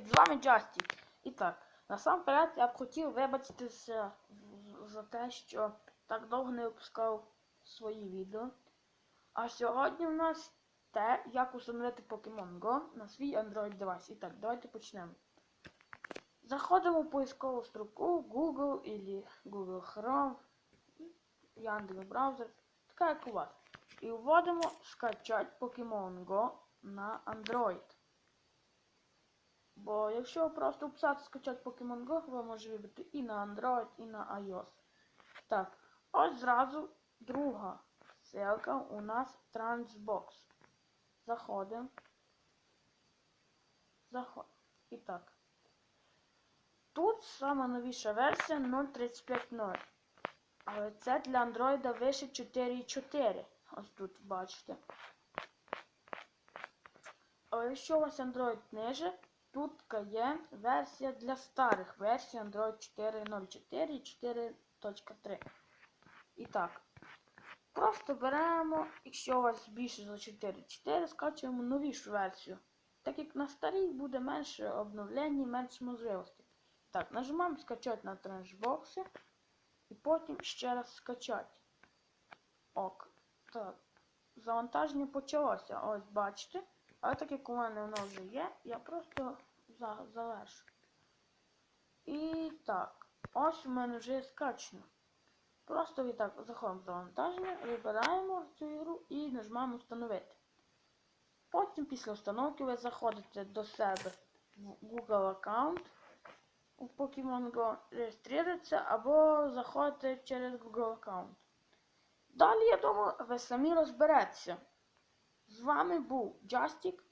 Джастік. І так, насамперед я б хотів вибачитися за те, що так довго не випускав свої відео. А сьогодні у нас те, як установити Pokemon Go на свій Android девайс. І давайте почнемо. Заходимо в поискову строку Google или Google Chrome, Яндекс браузер, така як у вас. І вводимо скачать Pokemon Go на Android. Бо якщо просто вписати скачати Pokemon Go, ви можете вибрати і на Android, і на iOS. Так, ось зразу друга ссылка у нас Transbox. Заходимо. Заходимо. І так. Тут сама новіша версія 0.35.0. Але це для Android вище 4.4. Ось тут бачите. Але якщо у вас Android ниже, тут є версія для старих версій Android 4.04 і 4.3. І так. Просто беремо, якщо у вас більше за 4.4, скачуємо новішу версію. Так як на старій буде менше обновлень, менше можливостей. Так, нажимаємо скачати на траншбокси. І потім ще раз скачати. Ок. Так. Завантаження почалося. Ось бачите. Але так як у мене воно вже є, я просто за завершу. І так. Ось у мене вже є скачано. Просто відтак заходимо в завантаження, вибираємо цю ігру і нажимаємо встановити. Потім після установки ви заходите до себе в Google аккаунт у Pokemon Go реєструєтеся або заходите через Google аккаунт. Далі, я думаю, ви самі розберетеся. З вами був Джастік.